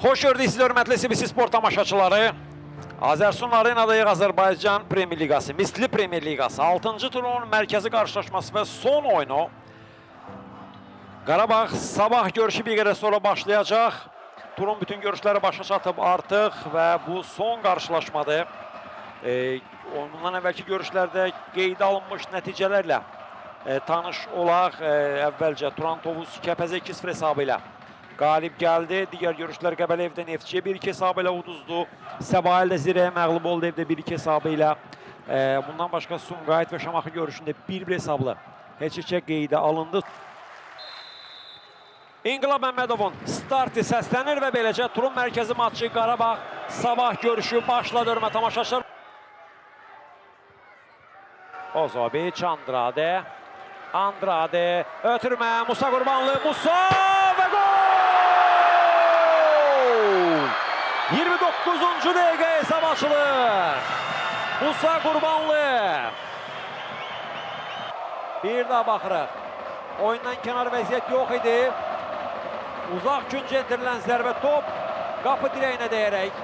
Xoş gördük hörmətli CBC Sport tamaşaçıları. Azərsun Arenadayıq Azərbaycan Premyer Liqası, Misli Premyer Liqası 6-cı turun mərkəzi qarşılaşması və son oyunu Qarabağ sabah görüşü bir qədər sonra başlayacaq. Turun bütün görüşləri başa çatıb artıq və bu son qarşılaşmadır. E, oyunundan əvvəlki görüşlərdə qeydə alınmış nəticələrlə e, tanış olaq. E, əvvəlcə Turan Tovuz Kəpəzə 2-0 hesabı ilə qalib gəldi. Digər görüşlər Qəbələ evdə Neftçiyə 1-2 hesabı ilə uduzdu. Səbail də Zirəyə məğlub oldu evdə 1-2 hesabı ilə. E, bundan başqa Sumqayıt və Şamaxı görüşündə 1-1 hesablı heç-heçə qeydə alındı. İnqilab Məmmədovun startı səslənir və beləcə turun mərkəzi matçı Qarabağ sabah görüşü başladı hörmət tamaşaçılar. Ozoviç, Andrade, Andrade, ötürmə, Musa Qurbanlı, Musa və gol! 29-cu dəqiqə hesab açılır. Musa Qurbanlı. Bir daha baxırıq. Oyundan kənar vəziyyət yox idi. Uzaq küncə endirilən zərbə top qapı dirəyinə dəyərək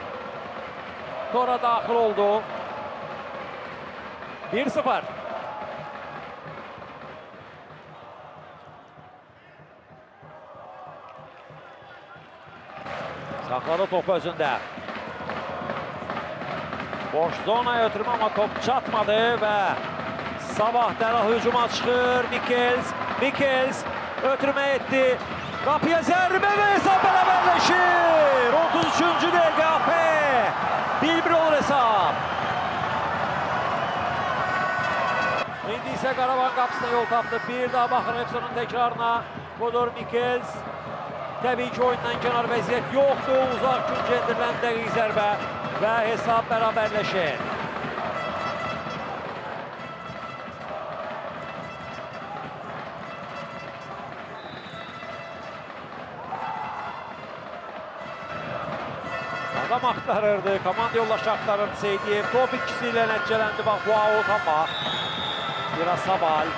tora daxil oldu. 1-0. Saxladı topu özündə. Boş zonaya ötürmə amma top çatmadı və Sabah dərhal hücuma çıxır. Mikels, Mikels ötürmə etdi. Qapıya zərbə və hesab bərabərləşir. 33-cü dəqiqə AP. 1-1 olur hesab. İndi isə Qarabağ qapısına yol tapdı. Bir daha baxın Epsonun təkrarına. Kodor Mikels. Təbii ki, oyundan kənar vəziyyət yoxdur. Uzaq küncə endirilən dəqiq zərbə və hesab bərabərləşir. Adam axtarırdı, komanda yoldaşı axtarırdı Seydiyev. Top ikisi ilə nəticələndi. Bax, bu out amma. Biraz Sabal.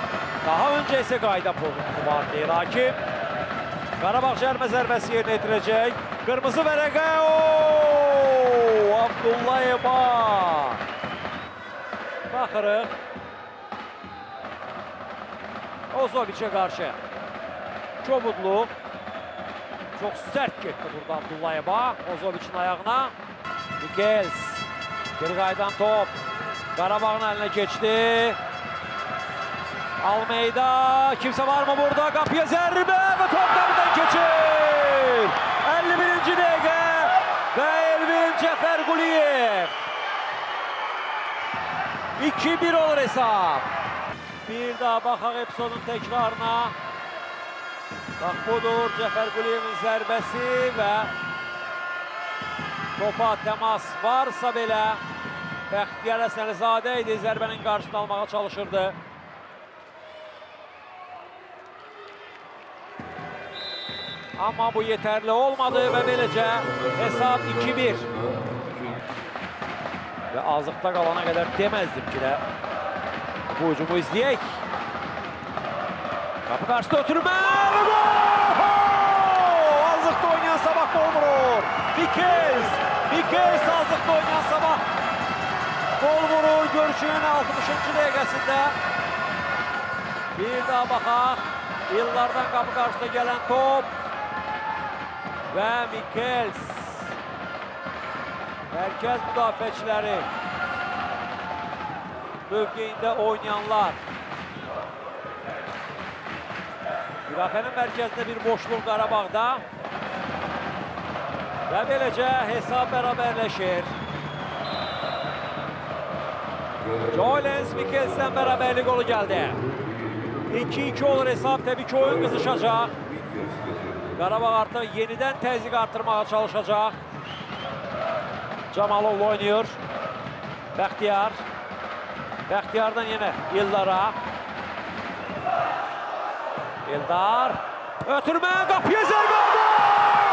Daha öncə isə qayda pozuntusu vardı. Rakim. Qarabağ cərmə zərbəsi yerinə yetirəcək. Qırmızı vərəqə. Oo! Abdullayeva. Baxırıq. Ozoviç'e qarşı. Çobudluq. Çok sert gitti burada Abdullayeva. Ozoviç'in ayağına. Mikels. Geri kaydan top. Qarabağın eline geçti. Almeyda. Kimse var mı burada? Kapıya zərbə və top qapıdan keçir. 51-ci dəqiqə və Elvin Cəfər Quliyev. 2-1 olur hesab. Bir daha baxaq Epsonun təkrarına. Bax budur Cəfər Quliyevin zərbəsi və topa təmas varsa belə Bəxtiyar Əsəlizadə idi zərbənin qarşısını almağa çalışırdı. Amma bu yetərli olmadı və beləcə hesab 2-1. Və azıqda qalana qədər deməzdim ki də bu hücumu izləyək. Kapı karşıda ötürme ve gol! Azıkta oynayan Sabah gol vurur. Mikels, Mikels azıkta oynayan Sabah gol vurur. Görüşünün 60. dəqiqəsində. Bir daha baxaq. Yıllardan kapı karşıda gelen top. Ve Mikels. Merkez müdafiəçiləri mövqeyində oynayanlar. Müdafiənin mərkəzində bir boşluq Qarabağda. Və beləcə hesab bərabərləşir. Joylens Mikkels'ten bərabərlik golü gəldi. 2-2 olur hesab. Təbii ki oyun qızışacaq. Qarabağ artıq yenidən təzyiq artırmağa çalışacaq. Camalov oynuyor. Bəxtiyar. Bəxtiyardan yenə Yıllara. Eldar. Ötürme kapıya zərbə.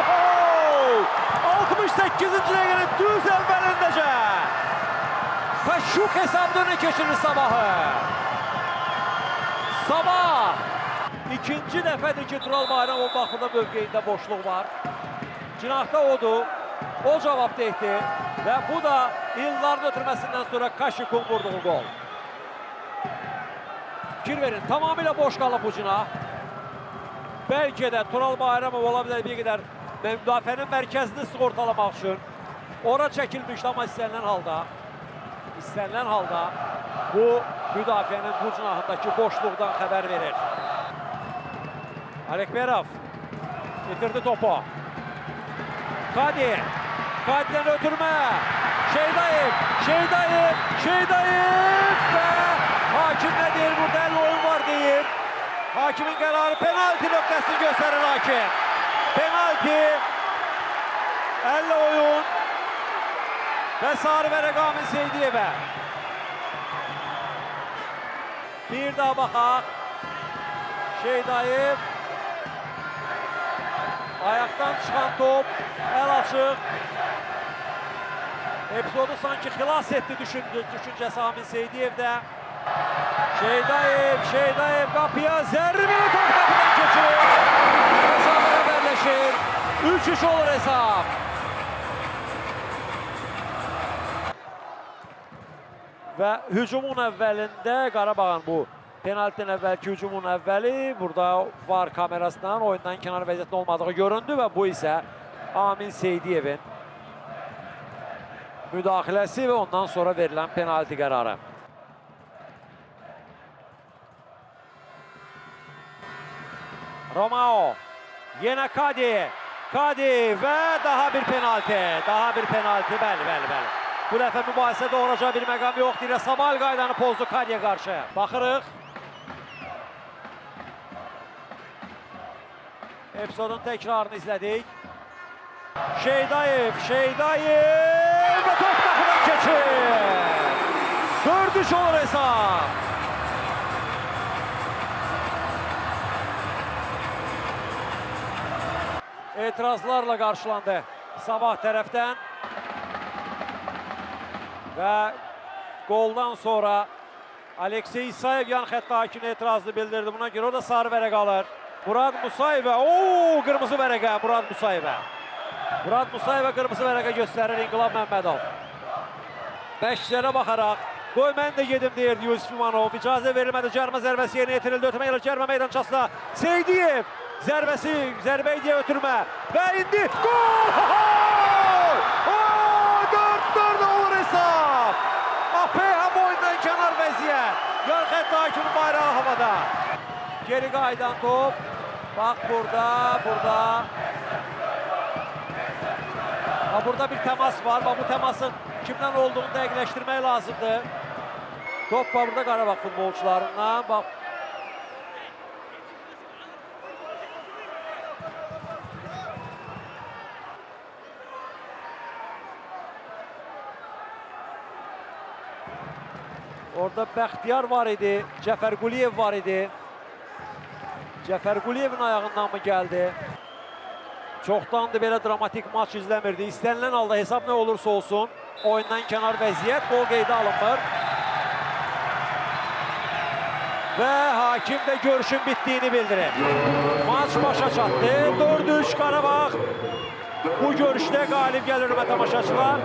Gol! 68-ci dəqiqənin düz əvvəlindəcə. Paşuk hesabda öne keçirir Sabahı. Sabah. İkinci dəfədir ki, Tural Bayramov bax burada mövqeyində boşluq var. Cinahda odur. O cavab etdi və bu da illərin ötürməsindən sonra Kaşikun vurduğu gol. Fikir verin, tamamilə boş qalıb bu cinah. Bəlkə də Tural Bayramov ola bilər bir qədər müdafiənin mərkəzini sığortalamaq üçün. Ora çəkilmişdi amma istənilən halda istənilən halda bu müdafiənin bu cinahındakı boşluqdan xəbər verir. Alekberov getirdi topu. Kadi. Kadi'den ötürme. Şeydayev. Şeydayev. Şeydayev ve hakim ne değil burada el oyun var değil. Hakimin kararı penaltı noktasını gösterir hakim. Penaltı. Elle oyun. Ve sarı ve Regamin Seydiyev'e. Bir daha bakaq. Şeydayev. Ayaktan çıkan top. El açık. Epizodu sanki xilas etti düşündü, düşüncəsi Amin Seydiyev'də. Şeydayev, Şeydayev kapıya zərbi top kapıdan keçir. Hesab bərabərləşir. 3-3 olur hesab. Və hücumun əvvəlində Qarabağın bu penaltinin əvvəlki hücumun əvvəli burada var kamerasından oyundan kənar vəziyyətdə olmadığı göründü və bu isə Amin Seydiyevin müdaxiləsi və ondan sonra verilən penalti qərarı. Romao yenə Kadi. Kadi və daha bir penalti. Daha bir penalti. Bəli, bəli, bəli. Bu dəfə mübahisədə olacaq bir məqam yoxdur. İlə Sabal qaydanı pozdu Kadiyə qarşı. Baxırıq. Episodun təkrarını izlədik. Şeydayev, Şeydayev və top qapıdan keçir. Dördüş olur hesab. etirazlarla qarşılandı Sabah tərəfdən. Və qoldan sonra Aleksey İsayev yan xəttə hakiminə etirazını bildirdi. Buna görə o da sarı vərəq alır. Murad Musayevə, ooo qırmızı vərəqə Murad Musayevə. Murad Musayevə qırmızı vərəqə göstərir İnqilab Məmmədov. Məşqçilərə baxaraq, qoy mən də gedim deyirdi Yusuf İmanov. İcazə verilmədi, cərmə zərbəsi yerinə yetirildi. Ötmə ilə cərmə meydançasına Seydiyev. Zərbəsi, zərbə idiyə ötürmə. Və indi gol! Oo, 4-4 olur hesab. Apey həm oyundan kənar vəziyyət. Yan xəttə hakimin bayrağı havada. Geri qaydan top. Bax burada, burada. Ha, burada bir təmas var. Bax, bu təmasın kimdən olduğunu dəqiqləşdirmək lazımdır. Top var burada Qarabağ futbolçularından. Bax, Orada Bəxtiyar var idi, Cəfər Quliyev var idi. Cəfər Quliyevin ayağından mı gəldi? Çoxdandır belə dramatik maç izləmirdi. İstənilən halda hesab nə olursa olsun, oyundan kənar vəziyyət, gol qeydə alınmır. Və hakim də görüşün bitdiyini bildirir. Maç başa çatdı. 4-3 Qarabağ bu görüşdə qalib gəlir hörmətli tamaşaçılar.